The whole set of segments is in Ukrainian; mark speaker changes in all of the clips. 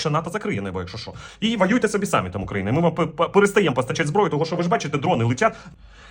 Speaker 1: Що НАТО закриє небо, якщо що. І воюйте собі самі там Україна. Ми вам перестаємо постачати зброю, тому що ви ж бачите, дрони летять.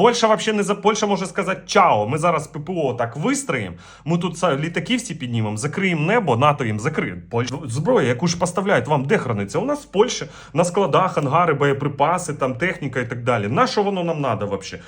Speaker 1: Польща вообще не за Польща може сказати чао. Ми зараз ППО так вистроїмо. Ми тут са- літаки всі піднімемо, закриємо небо, НАТО їм закриє. Польща зброя, яку ж поставляють вам, де храниться? У нас в Польщі на складах, ангари, боєприпаси, там техніка і так далі. На що воно нам треба взагалі?